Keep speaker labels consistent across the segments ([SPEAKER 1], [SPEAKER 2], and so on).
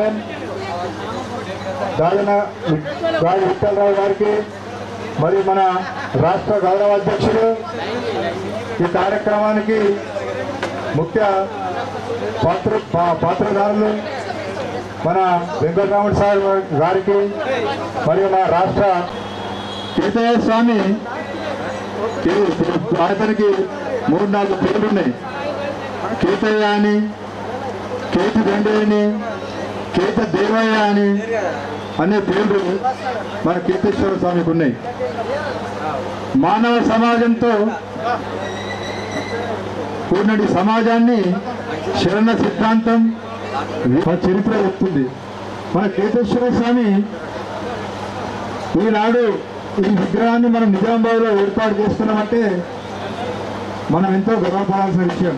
[SPEAKER 1] Chairman దాదన రాజు విఠలరావు గారికి మరియు మన రాష్ట్ర గౌరవ అధ్యక్షుడు ఈ కార్యక్రమానికి ముఖ్య పాత్ర పాత్రధారులు మన వెంకటరాముడు సార్ గారికి మరియు మా రాష్ట్ర కేతయ్య స్వామి అతనికి మూడు నాలుగు పేర్లున్నాయి కేతయ్య అని కేతి దండయ్య అని కేత దేవయ్య అని అనే పేర్లు మన కీర్తేశ్వర స్వామికి ఉన్నాయి. మానవ సమాజంతో కూడినటి సమాజాన్ని శరణ సిద్ధాంతం చరిత్ర చెప్తుంది. మన కేతేశ్వర స్వామి ఈనాడు ఈ విగ్రహాన్ని మనం నిజామాబాద్లో ఏర్పాటు చేస్తున్నామంటే మనం ఎంతో గర్వపడాల్సిన విషయం.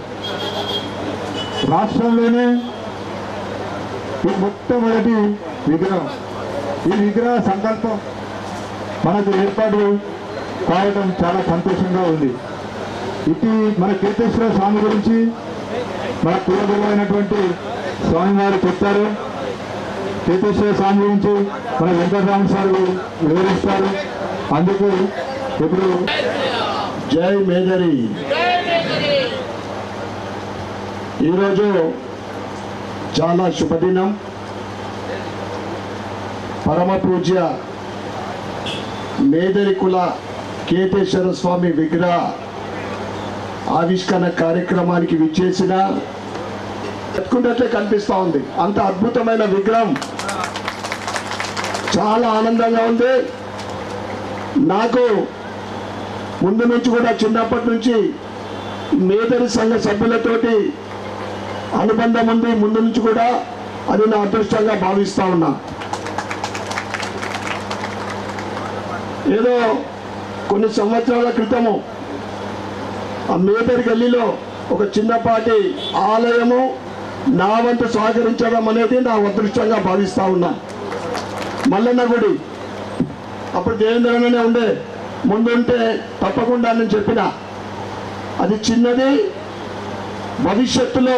[SPEAKER 1] రాష్ట్రంలోనే ఈ మొట్టమొదటి విగ్రహం. ఈ విగ్రహ సంకల్పం మనకు ఏర్పాటు కావడం చాలా సంతోషంగా ఉంది. ఇటు మన కీర్తేశ్వర స్వామి గురించి మన కులగురువైనటువంటి స్వామివారు చెప్తారు కీర్తేశ్వర స్వామి గురించి మన వెంకటరామ సార్ వివరిస్తారు. అందుకు ఇప్పుడు
[SPEAKER 2] జై మేదరి. ఈరోజు చాలా శుభదినం. పరమ పూజ్య మేదరికుల కేతేశ్వర స్వామి విగ్రహ ఆవిష్కరణ కార్యక్రమానికి విచ్చేసిన ఎత్తుకున్నట్లే కనిపిస్తూ ఉంది. అంత అద్భుతమైన విగ్రహం. చాలా ఆనందంగా ఉంది. నాకు ముందు నుంచి కూడా చిన్నప్పటి నుంచి మేదరి సంఘ సభ్యులతోటి అనుబంధం ఉంది ముందు నుంచి కూడా అది నా అదృష్టంగా భావిస్తా ఉన్నా. ఏదో కొన్ని సంవత్సరాల క్రితము ఆ మేదరి గల్లీలో ఒక చిన్నపాటి ఆలయము నా వంతు సహకరించడం అనేది నా అదృష్టంగా భావిస్తా ఉన్నా. మల్లన్న గుడి అప్పుడు దేవేంద్రనే ఉండే ముందుంటే తప్పకుండా నేను చెప్పిన అది చిన్నది భవిష్యత్తులో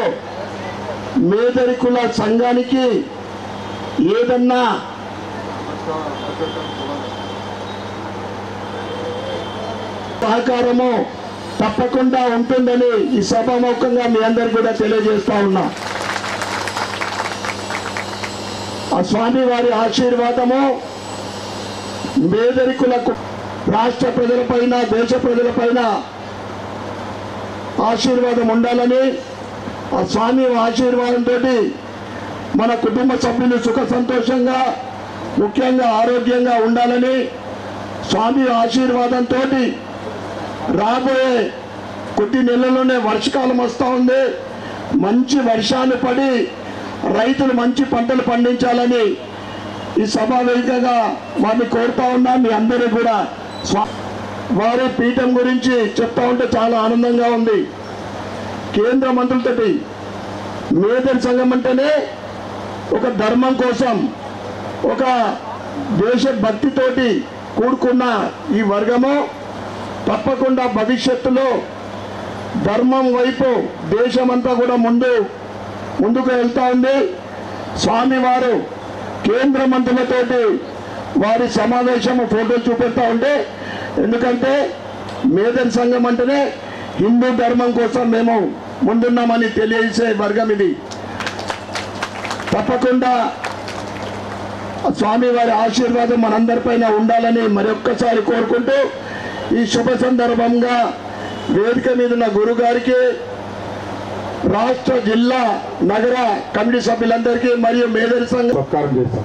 [SPEAKER 2] మేదరికుల సంఘానికి ఏదన్నా సహకారము తప్పకుండా ఉంటుందని ఈ సభాముఖంగా మీ అందరు కూడా తెలియజేస్తా ఉన్నా. ఆ స్వామి వారి ఆశీర్వాదము మేదరికులకు రాష్ట్ర ప్రజలపైన దేశ ప్రజలపైన ఆశీర్వాదం ఉండాలని ఆ స్వామి ఆశీర్వాదంతో మన కుటుంబ సభ్యులు సుఖ సంతోషంగా ముఖ్యంగా ఆరోగ్యంగా ఉండాలని స్వామి ఆశీర్వాదంతో రాబోయే కొద్ది నెలల్లోనే వర్షకాలం వస్తూ ఉంది. మంచి వర్షాలు పడి రైతులు మంచి పంటలు పండించాలని ఈ సభావేదికగా వారిని కోరుతా ఉన్నా. మీ అందరూ కూడా స్వా వారి పీఠం గురించి చెప్తా ఉంటే చాలా ఆనందంగా ఉంది. కేంద్ర మంత్రులతోటి మేదరి సంఘం అంటేనే ఒక ధర్మం కోసం ఒక దేశభక్తితోటి కూడుకున్న ఈ వర్గము. తప్పకుండా భవిష్యత్తులో ధర్మం వైపు దేశమంతా కూడా ముందు ముందుకు వెళ్తా ఉంది. స్వామివారు కేంద్ర మంత్రులతోటి వారి సమావేశం ఫోటోలు చూపెడతా ఉంటే ఎందుకంటే మేదన్ సంఘం అంటేనే హిందూ ధర్మం కోసం మేము ముందున్నామని తెలియజేసే వర్గం ఇది. తప్పకుండా ఆ స్వామి వారి ఆశీర్వాదం మనందరిపైన ఉండాలని మరొక్కసారి కోరుకుంటూ ఈ శుభ సందర్భంగా వేదిక మీద ఉన్న గురుగారికి రాష్ట్ర జిల్లా నగర కమిటీ సభ్యులందరికీ మరియు మేదరి సంఘం
[SPEAKER 1] చేస్తాం.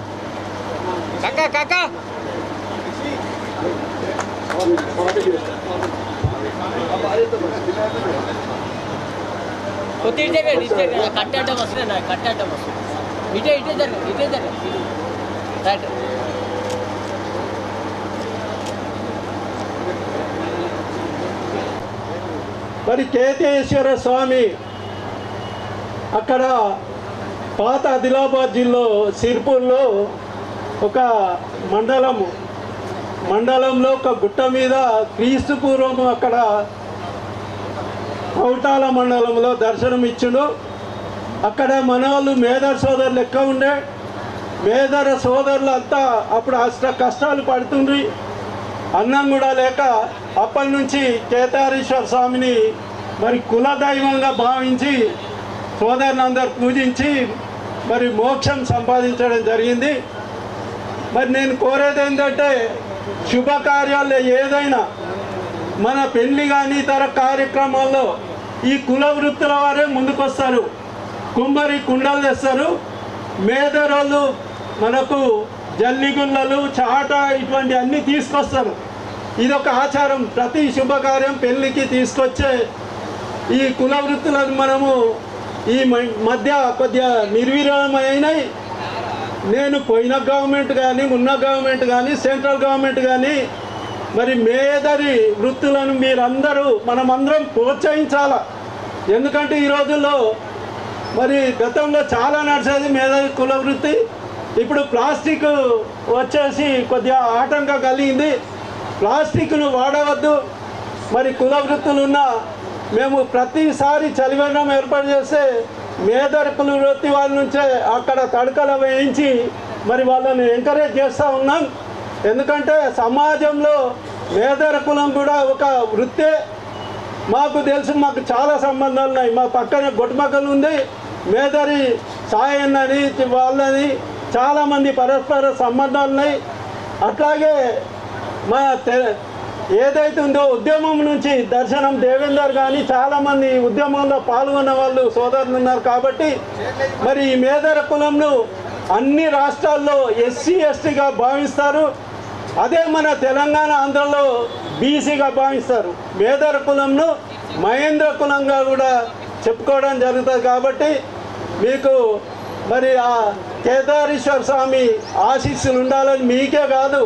[SPEAKER 3] కొత్త ఇటే రండి, ఇటే రండి. వస్తుంది నాకు కట్టడం వస్తుంది. ఇటే ఇటే జరగండి ఇటే జరగండి రైట్
[SPEAKER 4] మరి కేతేశ్వర స్వామి అక్కడ పాత ఆదిలాబాద్ జిల్లా సిర్పూర్లో ఒక మండలము. మండలంలో ఒక గుట్ట మీద క్రీస్తు పూర్వం అక్కడ కౌటాల మండలంలో దర్శనం ఇచ్చిండు. అక్కడ మన వాళ్ళు సోదరులు లెక్క ఉండే. మేదర సోదరులు అంతా అప్పుడు అష్ట కష్టాలు పడుతుండ్రి. అన్నం కూడా లేక అప్పటి నుంచి కేదారేశ్వర స్వామిని మరి కులదైవంగా భావించి సోదరులందరూ పూజించి మరి మోక్షం సంపాదించడం జరిగింది. మరి నేను కోరేది ఏంటంటే శుభకార్యాల్లో ఏదైనా మన పెళ్ళి కానీ ఇతర కార్యక్రమాల్లో ఈ కుల వృత్తుల వారే ముందుకొస్తారు. కుమ్మరి కుండలు తెస్తారు. మేదరోళ్ళు మనకు జల్లిగుళ్ళలు చాట ఇటువంటి అన్నీ తీసుకొస్తారు. ఇది ఒక ఆచారం. ప్రతి శుభకార్యం పెళ్ళికి తీసుకొచ్చే ఈ కుల వృత్తులను మనము ఈ మ- మధ్య కొద్దిగా నిర్వీర్యమైనాయి నేను పోయిన గవర్నమెంట్ కానీ ఉన్న గవర్నమెంట్ కానీ సెంట్రల్ గవర్నమెంట్ కానీ మరి మేదరి వృత్తులను మీరందరూ మనమందరం ప్రోత్సహించాల? ఎందుకంటే ఈ రోజుల్లో మరి గతంలో చాలా నడిచేది మేదరి కుల వృత్తి. ఇప్పుడు ప్లాస్టిక్ వచ్చేసి కొద్దిగా ఆటంకం కలిగింది. ప్లాస్టిక్ను వాడవద్దు. మరి కుల వృత్తులు ఉన్న మేము ప్రతిసారి చలివేంద్రం ఏర్పాటు చేస్తే మేదరి కుల వృత్తి వాళ్ళ నుంచే అక్కడ తడకలు వేయించి మరి వాళ్ళని ఎంకరేజ్ చేస్తూ ఉన్నాం. ఎందుకంటే సమాజంలో మేదర కులం కూడా ఒక వృత్తే. మాకు తెలుసు మాకు చాలా సంబంధాలు ఉన్నాయి. మా పక్కన గొట్టుమక్కలు ఉంది మేదరి సాయన్నని వాళ్ళని చాలామంది పరస్పర సంబంధాలు ఉన్నాయి. అట్లాగే మా తె- ఏదైతే ఉందో ఉద్యమం నుంచి దర్శనం దేవేందర్ కానీ చాలామంది ఉద్యమంలో పాల్గొన్న వాళ్ళు సోదరులు ఉన్నారు కాబట్టి మరి ఈ మేదర కులంను అన్ని రాష్ట్రాల్లో ఎస్సీ ఎస్టీగా భావిస్తారు. అదే మన తెలంగాణ ఆంధ్రలో బీసీగా భావిస్తారు. మేదర కులంను మహేంద్ర కులంగా కూడా చెప్పుకోవడం జరుగుతుంది కాబట్టి మీకు మరి ఆ కేదారేశ్వర స్వామి ఆశీస్సులు ఉండాలని మీకే కాదు.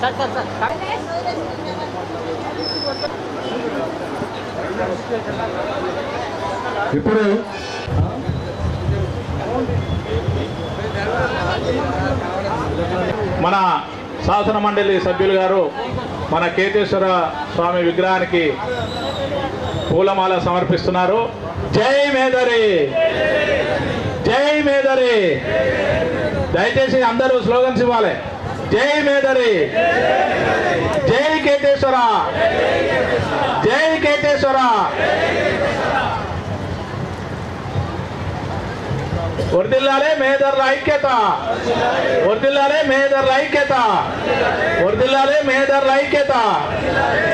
[SPEAKER 3] సార్ సార్ సార్ సార్
[SPEAKER 1] ఇప్పుడు
[SPEAKER 5] మన శాసన మండలి సభ్యులు గారు మన కేతేశ్వర స్వామి విగ్రహానికి పూలమాల సమర్పిస్తున్నారు. జై మేదరి! జై మేదరి! దయచేసి అందరూ స్లోగన్స్ ఇవ్వాలి. జై మేదరి! జై కేతేశ్వర! జై కేతేశ్వర!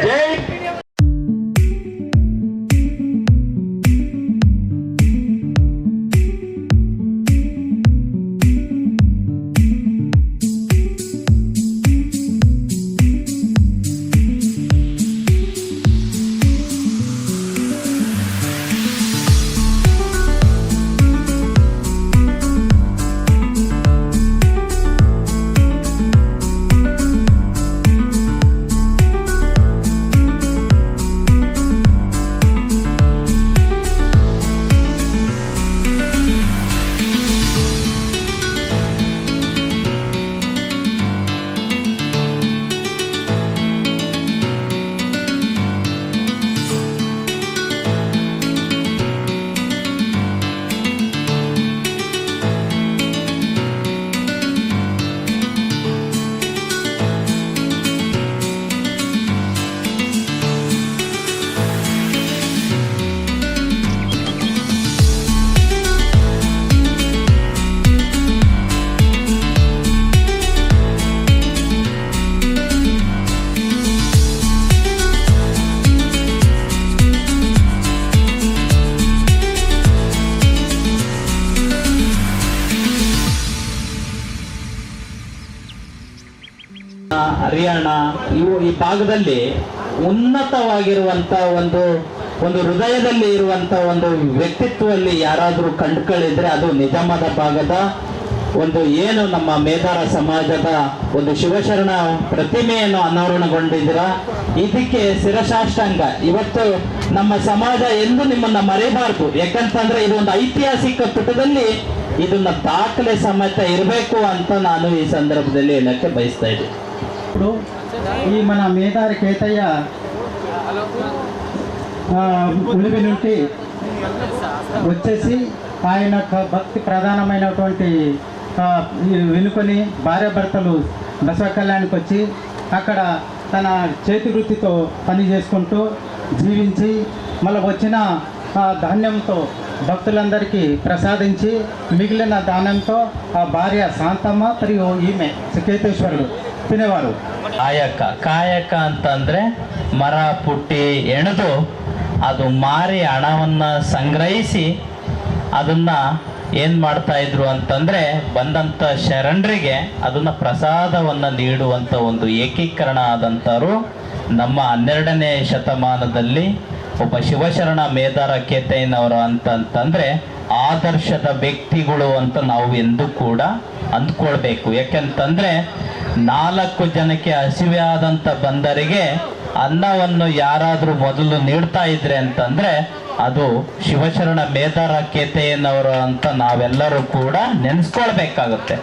[SPEAKER 5] जय
[SPEAKER 6] ಹರಿಯಾಣ, ಇವು ಈ ಭಾಗದಲ್ಲಿ ಉನ್ನತವಾಗಿರುವಂತ ಒಂದು ಒಂದು ಹೃದಯದಲ್ಲಿ ಇರುವಂತ ಒಂದು ವ್ಯಕ್ತಿತ್ವದಲ್ಲಿ ಯಾರಾದರೂ ಕಂಡುಕೊಳ್ಳಿದ್ರೆ ಅದು ನಿಜಮದ ಭಾಗದ ಒಂದು ಏನು ನಮ್ಮ ಮೇಧಾರ ಸಮಾಜದ ಒಂದು ಶಿವಶರಣ ಪ್ರತಿಮೆಯನ್ನು ಅನಾವರಣಗೊಂಡಿದ್ದೀರ? ಇದಕ್ಕೆ ಶಿರಸಾಷ್ಟಾಂಗ ಇವತ್ತು ನಮ್ಮ ಸಮಾಜ ಎಂದು ನಿಮ್ಮನ್ನ ಮರೆಯಬಾರದು. ಯಾಕಂತಂದ್ರೆ ಇದು ಒಂದು ಐತಿಹಾಸಿಕ ಪುಟದಲ್ಲಿ ಇದನ್ನ ದಾಖಲೆ ಸಮೇತ ಇರಬೇಕು ಅಂತ ನಾನು ಈ ಸಂದರ್ಭದಲ್ಲಿ ಹೇಳಕ್ಕೆ ಬಯಸ್ತಾ ಇದ್ದೀನಿ
[SPEAKER 7] ఇప్పుడు ఈ మన మేదారి కేతయ్య ఆ, ఉలివి నుండి వచ్చేసి ఆయన క- భక్తి ప్రధానమైనటువంటి ఆ, ఈ వెనుకొని భార్యాభర్తలు బసవ కళ్యాణ్కి వచ్చి అక్కడ తన చేతి వృత్తితో పని చేసుకుంటూ జీవించి మళ్ళీ వచ్చిన ఆ ధాన్యంతో భక్తులందరికీ ప్రసాదించి మిగిలిన దానంతో ఆ భార్య శాంతమ్మ మరియు ఈమె కేతేశ్వరుడు తినేవారు
[SPEAKER 6] ಕಾಯಕ ಕಾಯಕ ಅಂತಂದ್ರೆ ಮರ ಪುಟ್ಟಿ ಎಣೆದು ಅದು ಮಾರಿ ಹಣವನ್ನ ಸಂಗ್ರಹಿಸಿ ಅದನ್ನ ಏನ್ ಮಾಡ್ತಾ ಇದ್ರು ಅಂತಂದ್ರೆ ಬಂದಂತ ಶರಣರಿಗೆ ಅದನ್ನ ಪ್ರಸಾದವನ್ನ ನೀಡುವಂತ ಒಂದು ಏಕೀಕರಣ ಆದಂತರು ನಮ್ಮ ಹನ್ನೆರಡನೇ ಶತಮಾನದಲ್ಲಿ ಒಬ್ಬ ಶಿವಶರಣ ಮೇಧಾರ ಕೇತಯ್ಯನವರು ಅಂತಂತಂದರೆ ಆದರ್ಶದ ವ್ಯಕ್ತಿಗಳು ಅಂತ ನಾವು ಎಂದು ಕೂಡ ಅಂದ್ಕೊಳ್ಬೇಕು. ಯಾಕೆಂತಂದ್ರೆ ನಾಲ್ಕು ಜನಕ್ಕೆ ಹಸಿವೆ ಆದಂತ ಬಂದರಿಗೆ ಅನ್ನವನ್ನು ಯಾರಾದರೂ ಮೊದಲು ನೀಡ್ತಾ ಇದ್ರೆ ಅಂತಂದ್ರೆ ಅದು ಶಿವಶರಣ ಮೇಧಾರ ಕೇತೆಯನ್ನವರು ಅಂತ ನಾವೆಲ್ಲರೂ ಕೂಡ ನೆನೆಸ್ಕೊಳ್ಬೇಕಾಗುತ್ತೆ.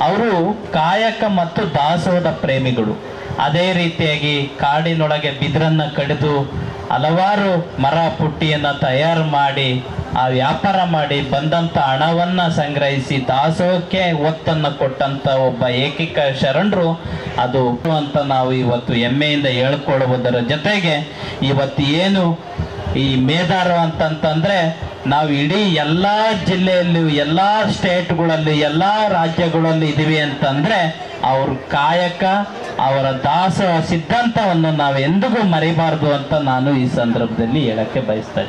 [SPEAKER 6] ಅವರು ಕಾಯಕ ಮತ್ತು ದಾಸೋಹದ ಪ್ರೇಮಿಗಳು. ಅದೇ ರೀತಿಯಾಗಿ ಕಾಡಿನೊಳಗೆ ಬಿದಿರನ್ನು ಕಡಿದು ಹಲವಾರು ಮರ ಪುಟ್ಟಿಯನ್ನು ತಯಾರು ಮಾಡಿ, ಆ ವ್ಯಾಪಾರ ಮಾಡಿ ಬಂದಂಥ ಹಣವನ್ನು ಸಂಗ್ರಹಿಸಿ ದಾಸೋಹಕ್ಕೆ ಒತ್ತನ್ನು ಕೊಟ್ಟಂಥ ಒಬ್ಬ ಏಕೈಕ ಶರಣರು ಅದು ಅಂತ ನಾವು ಇವತ್ತು ಹೆಮ್ಮೆಯಿಂದ ಹೇಳ್ಕೊಳ್ಳುವುದರ ಜೊತೆಗೆ ಇವತ್ತು ಏನು ಈ ಮೇದಾರ ಅಂತಂತಂದ್ರೆ ನಾವು ಇಡೀ ಎಲ್ಲ ಜಿಲ್ಲೆಯಲ್ಲೂ, ಎಲ್ಲ ಸ್ಟೇಟ್ಗಳಲ್ಲಿ, ಎಲ್ಲ ರಾಜ್ಯಗಳಲ್ಲಿ ಇದೀವಿ ಅಂತಂದ್ರೆ ಅವ್ರ ಕಾಯಕ ಅವರ ದಾಸ ಸಿದ್ಧಾಂತವನ್ನು ನಾವು ಎಂದಿಗೂ ಮರೆಯಬಾರದು ಅಂತ ನಾನು ಈ ಸಂದರ್ಭದಲ್ಲಿ ಹೇಳಕ್ಕೆ ಬಯಸ್ತಾ